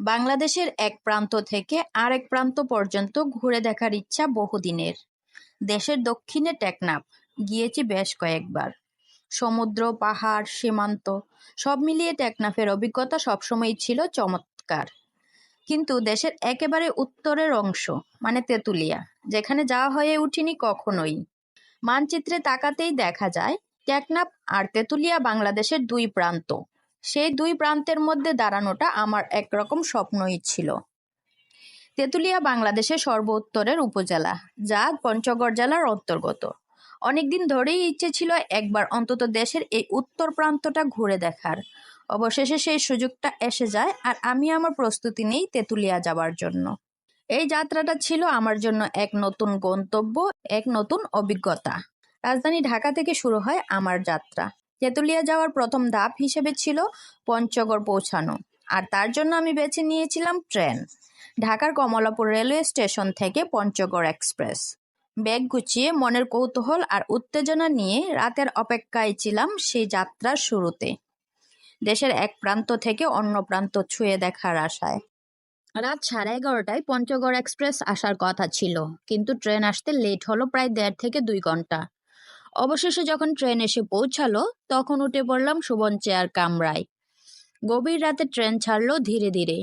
বাংলাদেশের এক প্রান্ত থেকে আরেক প্রান্ত পর্যন্ত ঘুরে দেখার ইচ্ছা বহুদিনের। দেশের দক্ষিণে টেকনাফ, গিয়েছি বেশ কয়েকবার। সমুদ্র, পাহাড়, সীমান্ত সব মিলিয়ে টেকনাফের অভিজ্ঞতা সবসময়ই ছিল চমৎকার। কিন্তু দেশের একেবারে উত্তরের অংশ মানে তেঁতুলিয়া, যেখানে যাওয়া হয়ে উঠিনি কখনোই। মানচিত্রে তাকাতেই দেখা যায় টেকনাফ আর তেঁতুলিয়া বাংলাদেশের দুই প্রান্ত। সেই দুই প্রান্তের মধ্যে দাঁড়ানোটা আমার একরকম স্বপ্নই ছিল। তেঁতুলিয়া বাংলাদেশের সর্ব উত্তরের উপজেলা, যা পঞ্চগড় জেলার অন্তর্গত। অনেকদিন ধরেই ইচ্ছে ছিল একবার অন্তত দেশের এই উত্তর প্রান্তটা ঘুরে দেখার। অবশেষে সেই সুযোগটা এসে যায় আর আমি আমার প্রস্তুতি নেই তেঁতুলিয়া যাবার জন্য। এই যাত্রাটা ছিল আমার জন্য এক নতুন গন্তব্য, এক নতুন অভিজ্ঞতা। রাজধানী ঢাকা থেকে শুরু হয় আমার যাত্রা। তেঁতুলিয়া যাওয়ার প্রথম ধাপ হিসেবে ছিল পঞ্চগড় পৌঁছানো, আর তার জন্য আমি বেছে নিয়েছিলাম ট্রেন। ঢাকার কমলাপুর রেলওয়ে স্টেশন থেকে পঞ্চগড় এক্সপ্রেস। ব্যাগ গুছিয়ে মনের কৌতূহল আর উত্তেজনা নিয়ে রাতের অপেক্ষায় ছিলাম সেই যাত্রার শুরুতে। দেশের এক প্রান্ত থেকে অন্য প্রান্ত ছুঁয়ে দেখার আশায়। রাত সাড়ে এগারোটায় পঞ্চগড় এক্সপ্রেস আসার কথা ছিল, কিন্তু ট্রেন আসতে লেট হলো প্রায় দেড় থেকে দুই ঘণ্টা। অবশেষে যখন ট্রেন এসে পৌঁছালো, তখন উঠে পড়লাম সুবন চেয়ার কামরায়। গভীর রাতে ট্রেন ছাড়লো ধীরে ধীরে।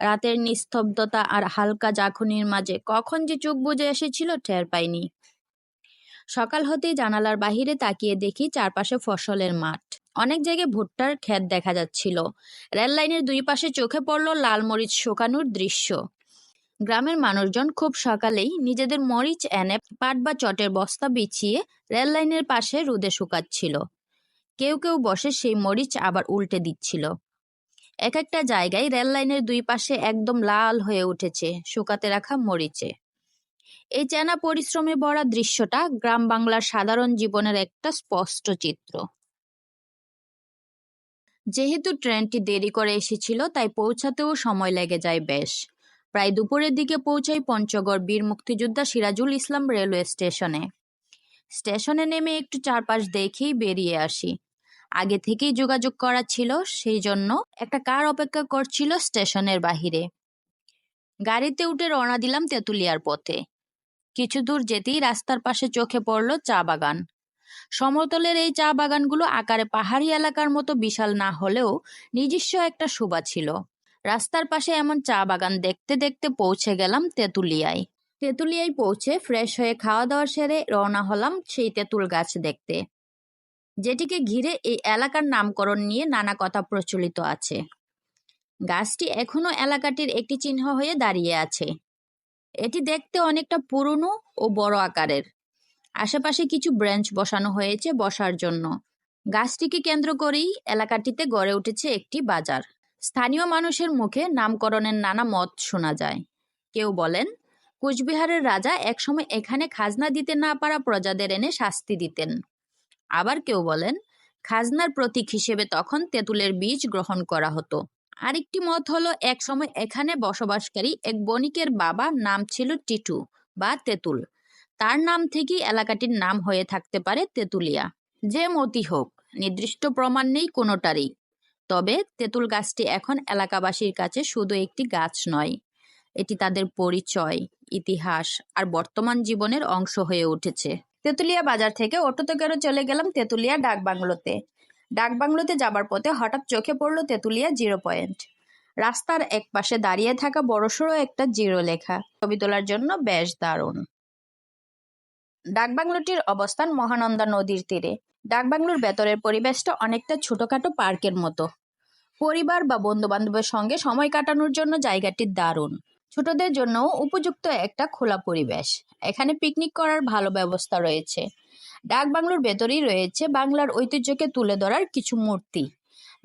রাতের নিস্তব্ধতা আর হালকা জাখুনির মাঝে কখন যে চোখ বুঝে এসেছিল ঠের পাইনি। সকাল হতেই জানালার বাহিরে তাকিয়ে দেখি চারপাশে ফসলের মাঠ। অনেক জায়গায় ভুট্টার ক্ষেত দেখা যাচ্ছিল। রেল লাইনের দুই পাশে চোখে পড়ল লাল মরিচ শুকানোর দৃশ্য। গ্রামের মানুষজন খুব সকালেই নিজেদের মরিচ এনে পাট বা চটের বস্তা বিছিয়ে রেল লাইনের পাশে রোদে শুকাচ্ছিল। কেউ কেউ বসে সেই মরিচ আবার উল্টে দিচ্ছিল। এক একটা জায়গায় রেল লাইনের দুই পাশে একদম লাল হয়ে উঠেছে শুকাতে রাখা মরিচে। এই চেনা পরিশ্রমে ভরা দৃশ্যটা গ্রাম বাংলার সাধারণ জীবনের একটা স্পষ্ট চিত্র। যেহেতু ট্রেনটি দেরি করে এসেছিল, তাই পৌঁছাতেও সময় লেগে যায় বেশ। প্রায় দুপুরের দিকে পৌঁছাই পঞ্চগড় বীর মুক্তিযোদ্ধা সিরাজুল ইসলাম রেলওয়ে স্টেশনে। স্টেশনে নেমে একটু চারপাশ দেখেই বেরিয়ে আসি। আগে থেকেই যোগাযোগ করা ছিল, সেই জন্য একটা কার অপেক্ষা করছিল স্টেশনের বাহিরে। গাড়িতে উঠে রওনা দিলাম তেঁতুলিয়ার পথে। কিছু দূর যেতেই রাস্তার পাশে চোখে পড়ল চা বাগান। সমতলের এই চা বাগানগুলো আকারে পাহাড়ি এলাকার মতো বিশাল না হলেও নিজস্ব একটা শোভা ছিল। রাস্তার পাশে এমন চা বাগান দেখতে দেখতে পৌঁছে গেলাম তেঁতুলিয়ায়। তেঁতুলিয়ায় পৌঁছে ফ্রেশ হয়ে খাওয়া দাওয়া সেরে রওনা হলাম সেই তেঁতুল গাছ দেখতে। যেটিকে ঘিরে এই এলাকার নামকরণ নিয়ে নানা কথা প্রচলিত আছে। গাছটি এখনও এলাকাটির একটি চিহ্ন হয়ে দাঁড়িয়ে আছে। এটি দেখতে অনেকটা পুরনো ও বড় আকারের। আশেপাশে কিছু ব্রেঞ্চ বসানো হয়েছে বসার জন্য। গাছটিকে কেন্দ্র করেই এলাকাটিতে গড়ে উঠেছে একটি বাজার। স্থানীয় মানুষের মুখে নামকরণের নানা মত শোনা যায়। কেউ বলেন, কুচবিহারের রাজা একসময় এখানে খাজনা দিতে না পারা প্রজাদের এনে শাস্তি দিতেন। আবার কেউ বলেন, খাজনার প্রতীক হিসেবে তখন তেঁতুলের বীজ গ্রহণ করা হতো। আরেকটি মত হলো, একসময় এখানে বসবাসকারী এক বণিকের বাবা নাম ছিল টিটু বা তেঁতুল। তার নাম থেকেই এলাকাটির নাম হয়ে থাকতে পারে তেঁতুলিয়া। যে মতি হোক, নির্দিষ্ট প্রমাণ নেই কোনোটারই। তবে তেঁতুল গাছটি এখন এলাকাবাসীর কাছে শুধু একটি গাছ নয়, এটি তাদের পরিচয়, ইতিহাস আর বর্তমান জীবনের অংশ হয়ে উঠেছে। তেঁতুলিয়া বাজার থেকে অটোতে করে চলে গেলাম তেঁতুলিয়া ডাক বাংলোতে। ডাক বাংলোতে যাবার পথে হঠাৎ চোখে পড়ল তেঁতুলিয়া জিরো পয়েন্ট। রাস্তার এক পাশে দাঁড়িয়ে থাকা বড়সড় একটা জিরো লেখা। ছবি তোলার জন্য বেশ দারুণ। ডাকবাংলোটির অবস্থান মহানন্দা নদীর তীরে। ডাকবাংলোর ভেতরের পরিবেশটা অনেকটা ছোটখাটো পার্কের মতো। পরিবার বা বন্ধু বান্ধবের সঙ্গে সময় কাটানোর জন্য জায়গাটি দারুণ। ছোটদের জন্য উপযুক্ত একটা খোলা পরিবেশ। এখানে পিকনিক করার ভালো ব্যবস্থা রয়েছে। ডাক বাংলোর ভেতরেই রয়েছে বাংলার ঐতিহ্যকে তুলে ধরার কিছু মূর্তি।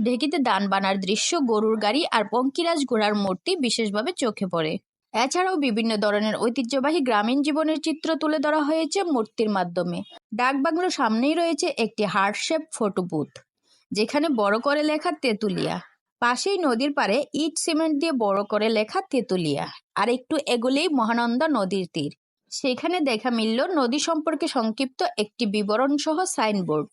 ঢেকিতে দান বানার দৃশ্য, গরুর গাড়ি আর পঙ্কিরাজ ঘোড়ার মূর্তি বিশেষভাবে চোখে পড়ে। এছাড়াও বিভিন্ন ধরনের ঐতিহ্যবাহী গ্রামীণ জীবনের চিত্র তুলে ধরা হয়েছে মূর্তির মাধ্যমে। ডাকবাংলোর সামনেই রয়েছে একটি হার্টশেপ ফটো বুথ, যেখানে বড় করে লেখা তেঁতুলিয়া। পাশেই নদীর পারে ইট সিমেন্ট দিয়ে বড় করে লেখা তেঁতুলিয়া, আর একটু এগুলেই মহানন্দা নদীর তীর। সেখানে দেখা মিলল নদী সম্পর্কে সংক্ষিপ্ত একটি বিবরণ সহ সাইনবোর্ড।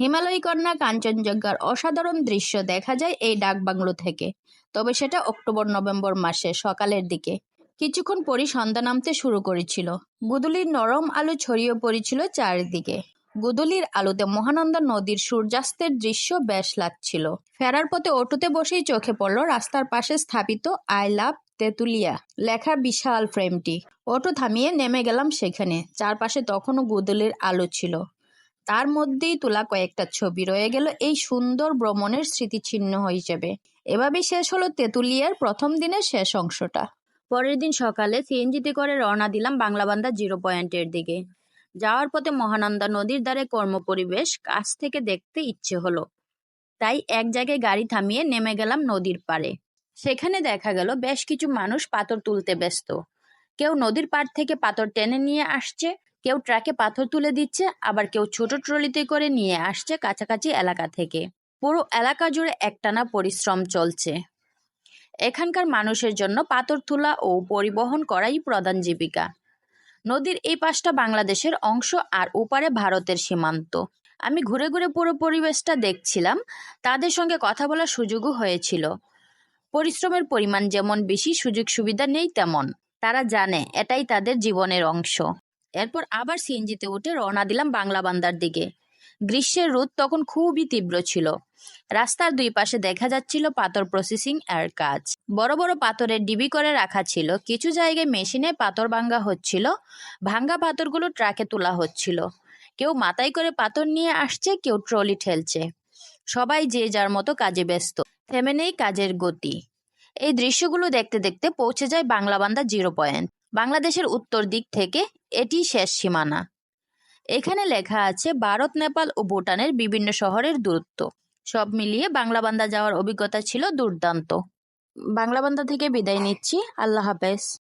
হিমালয় কন্যা কাঞ্চনজঙ্ঘার অসাধারণ দৃশ্য দেখা যায় এই ডাকবাংলো থেকে। তবে সেটা অক্টোবর, নভেম্বর মাসে সকালের দিকে। কিছুক্ষণ পরই সন্ধ্যা নামতে শুরু করেছিল। গুদুলির নরম আলো ছড়িয়ে পড়েছিল চারিদিকে। গুদুলির আলোতে মহানন্দা নদীর সূর্যাস্তের দৃশ্য বেশ লাগছিল। ফেরার পথে অটোতে বসেই চোখে পড়ল রাস্তার পাশে স্থাপিত আই লাভ তেঁতুলিয়া লেখা বিশাল ফ্রেমটি। অটো থামিয়ে নেমে গেলাম সেখানে। চারপাশে তখনও গুদুলির আলো ছিল। তার মধ্যেই তোলা কয়েকটা ছবি রয়ে গেল এই সুন্দর ভ্রমণের স্মৃতিচিহ্ন হিসেবে। এভাবে শেষ হলো তেঁতুলিয়ার প্রথম দিনের শেষ অংশটা। পরের দিন সকালে সিএনজিতে করে রওনা দিলাম বাংলাবান্ধা জিরো পয়েন্টের দিকে। যাওয়ার পথে মহানন্দা নদীর ধারে কর্মপরিবেশ, কাছ থেকে দেখতে ইচ্ছে হলো। তাই এক জায়গায় গাড়ি থামিয়ে নেমে গেলাম নদীর পাড়ে। সেখানে দেখা গেল বেশ কিছু মানুষ পাথর তুলতে ব্যস্ত। কেউ নদীর পাড় থেকে পাথর টেনে নিয়ে আসছে কেউ ট্রাকে পাথর তুলে দিচ্ছে, আবার কেউ ছোট ট্রলিতে করে নিয়ে আসছে কাছাকাছি এলাকা থেকে। পুরো এলাকা জুড়ে একটানা পরিশ্রম চলছে। এখানকার মানুষের জন্য পাথর তোলা ও পরিবহন করাই প্রধান জীবিকা। নদীর এই পাশটা বাংলাদেশের অংশ আর ওপারে ভারতের সীমান্ত। আমি ঘুরে ঘুরে পুরো পরিবেশটা দেখছিলাম, তাদের সঙ্গে কথা বলার সুযোগও হয়েছিল। পরিশ্রমের পরিমাণ যেমন বেশি সুযোগ সুবিধা নেই তেমন। তারা জানে, এটাই তাদের জীবনের অংশ। এরপর আবার সিএনজিতে উঠে রওনা দিলাম বাংলা বান্দার দিকে। গ্রীষ্মের রোদ তখন খুবই তীব্র ছিল। রাস্তার দুই পাশে দেখা যাচ্ছিল পাথর প্রসেসিং এর কাজ। বড় বড় পাথরের ডিবি করে রাখা ছিল। কিছু জায়গায় মেশিনে পাথর ভাঙ্গা হচ্ছিল। ভাঙ্গা পাথরগুলো ট্রাকে তোলা হচ্ছিল। কেউ মাথায় করে পাথর নিয়ে আসছে, কেউ ট্রলি ঠেলছে। সবাই যে যার মতো কাজে ব্যস্ত। থেমে নেই কাজের গতি। এই দৃশ্যগুলো দেখতে দেখতে পৌঁছে যায় বাংলাবান্ধা জিরো পয়েন্ট। বাংলাদেশের উত্তর দিক থেকে এটি শেষ সীমানা। এখানে লেখা আছে, ভারত, নেপাল ও ভুটানের বিভিন্ন শহরের দূরত্ব। সব মিলিয়ে বাংলাবান্ধা যাওয়ার অভিজ্ঞতা ছিল দুর্দান্ত। বাংলাবান্ধা থেকে বিদায় নিচ্ছি। আল্লাহ হাফেজ।